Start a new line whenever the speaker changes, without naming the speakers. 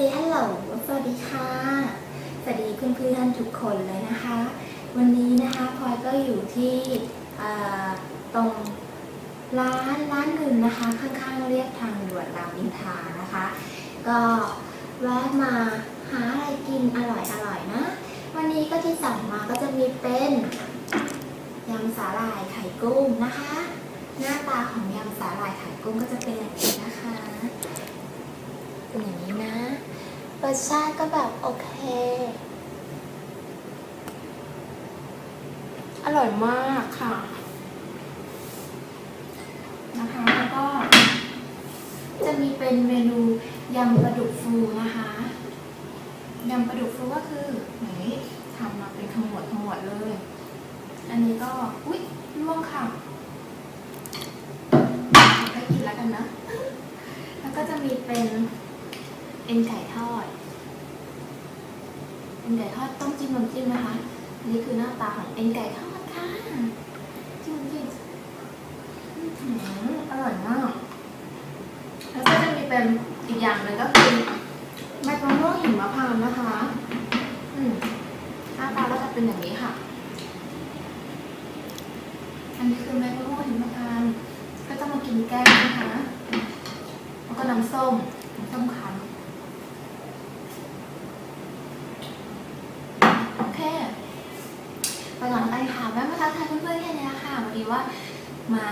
say hello สวัสดีค่ะ สวัสดีเพื่อนๆทุกคนเลยนะคะ วันนี้นะคะพลอยก็อยู่ที่ตรงร้านร้านหนึ่งนะคะ ข้างๆเรียบทางด่วนรามอินทานะคะ ก็แวะมาหาอะไรกินอร่อยๆนะ วันนี้ก็ที่สั่งมาก็จะมีเป็นยำสาหร่ายไข่กุ้งนะคะ หน้าตาของยำสาหร่ายไข่กุ้งก็จะเป็นอย่างนี้นะคะ เป็นอย่างนี้นะ รสชาติก็แบบโอเค อร่อยมากค่ะ นะคะ แล้วก็ จะมีเป็นเมนูยำปลาดุกฟูนะคะยำปลาดุกฟูก็คือไหนทำมาเป็นขมวดขมวดเลย อันนี้ก็ อุ๊ยล่วงค่ะก็กินแล้วกันนะ แล้วก็จะมีเป็น เอ็นไก่ทอด เอ็นไก่ทอดต้องจิ้มน้ำจิ้มนะคะ อันนี้คือหน้าตาของเอ็นไก่ทอดค่ะ จิ้มจิ้มอื้อร่อยมาก แล้วก็จะมีเป็นอีกอย่างหนึ่งก็คือใบมะม่วงหิมพานต์นะคะ อืมหน้าตาก็จะเป็นอย่างนี้ค่ะ อันนี้คือใบมะม่วงหิมพานต์ก็จะมากินแก้มนะคะ แล้วก็น้ำส้มน้ำส้มคั้นโอเค ไปก่อน แล้วกันค่ะแม่มาทักทายเพื่อนๆแค่นี้ละค่ะพอดีว่ามา